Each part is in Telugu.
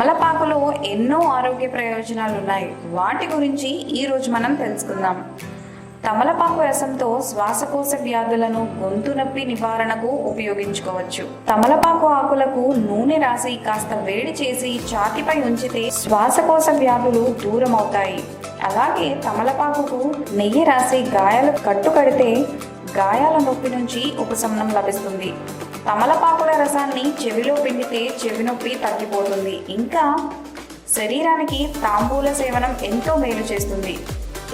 తమలపాకులో ఎన్నో ఆరోగ్య ప్రయోజనాలు ఉన్నాయి. వాటి గురించి ఈ రోజు మనం తెలుసుకుందాం. తమలపాకు రసంతో శ్వాసకోశ వ్యాధులను గొంతు నొప్పి నివారణకు ఉపయోగించుకోవచ్చు. తమలపాకు ఆకులకు నూనె రాసి కాస్త వేడి చేసి ఛాతిపై ఉంచితే శ్వాసకోశ వ్యాధులు దూరం అవుతాయి అలాగే తమలపాకుకు నెయ్యి రాసి గాయాలు కట్టుకడితే గాయాల నొప్పి నుంచి ఉపశమనం లభిస్తుంది. తమలపాకుల రసాన్ని చెవిలో పిండితే చెవి నొప్పి తగ్గిపోతుంది. ఇంకా శరీరానికి తాంబూల సేవనం ఎంతో మేలు చేస్తుంది.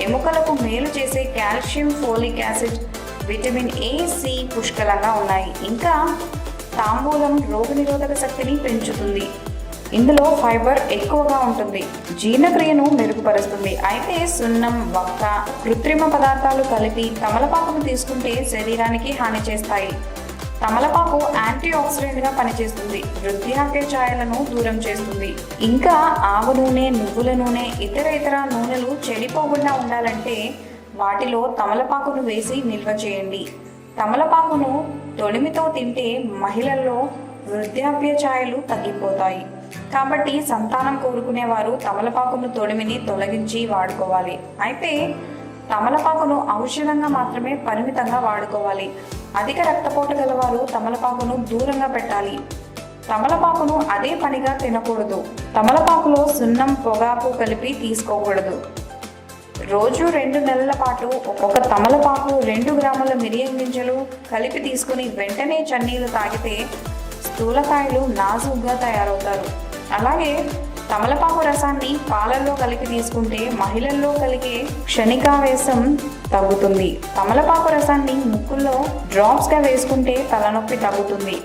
ఎముకలకు మేలు చేసే calcium folic acid vitamin A C పుష్కలంగా ఉన్నాయి. ఇంకా తాంబూలం రోగనిరోధక శక్తిని పెంచుతుంది. ఇందులో ఫైబర్ ఎక్కువగా ఉంటుంది. జీర్ణక్రియను మెరుగుపరుస్తుంది. అయితే సున్నం వక్క కృత్రిమ పదార్థాలు కలిపి తమలపాకును తీసుకుంటే శరీరానికి హాని చేస్తాయి. తమలపాకు యాంటీ ఆక్సిడెంట్గా పనిచేస్తుంది. వృద్ధాప్య ఛాయలను దూరం చేస్తుంది. ఇంకా ఆవు నూనె నువ్వుల నూనె ఇతర ఇతర నూనెలు చెడిపోకుండా ఉండాలంటే వాటిలో తమలపాకును వేసి నిల్వ చేయండి. తమలపాకును తొడిమితో తింటే మహిళల్లో వృద్ధాప్య ఛాయలు తగ్గిపోతాయి. కాబట్టి సంతానం కోరుకునేవారు తమలపాకును తొడిమిని తొలగించి వాడుకోవాలి. అయితే తమలపాకును ఔషధంగా మాత్రమే పరిమితంగా వాడుకోవాలి. అధిక రక్తపోటు గలవారు తమలపాకును దూరంగా పెట్టాలి. తమలపాకును అదే పనిగా తినకూడదు. తమలపాకులో సున్నం పొగాకు కలిపి తీసుకోకూడదు. రోజు రెండు నెలల పాటు ఒక తమలపాకు రెండు గ్రాముల మిరియం గింజలు కలిపి తీసుకుని వెంటనే చన్నీలు తాగితే స్థూలకాయలు నాజుగ్గా తయారవుతారు. అలాగే తమలపాకు రసాన్ని పాలల్లో కలిపి తీసుకుంటే మహిళల్లో కలిగే క్షణికావేశం తగ్గుతుంది. తమలపాకు రసాన్ని ముక్కుల్లో డ్రాప్స్గా వేసుకుంటే తలనొప్పి తగ్గుతుంది.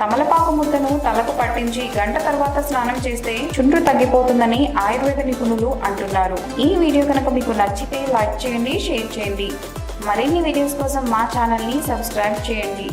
తమలపాకు ముద్దను తలకు పట్టించి గంట తర్వాత స్నానం చేస్తే చుండ్రు తగ్గిపోతుందని ఆయుర్వేద నిపుణులు అంటున్నారు. ఈ వీడియో కనుక మీకు నచ్చితే లైక్ చేయండి షేర్ చేయండి. మరిన్ని వీడియోస్ కోసం మా ఛానల్ని సబ్స్క్రైబ్ చేయండి.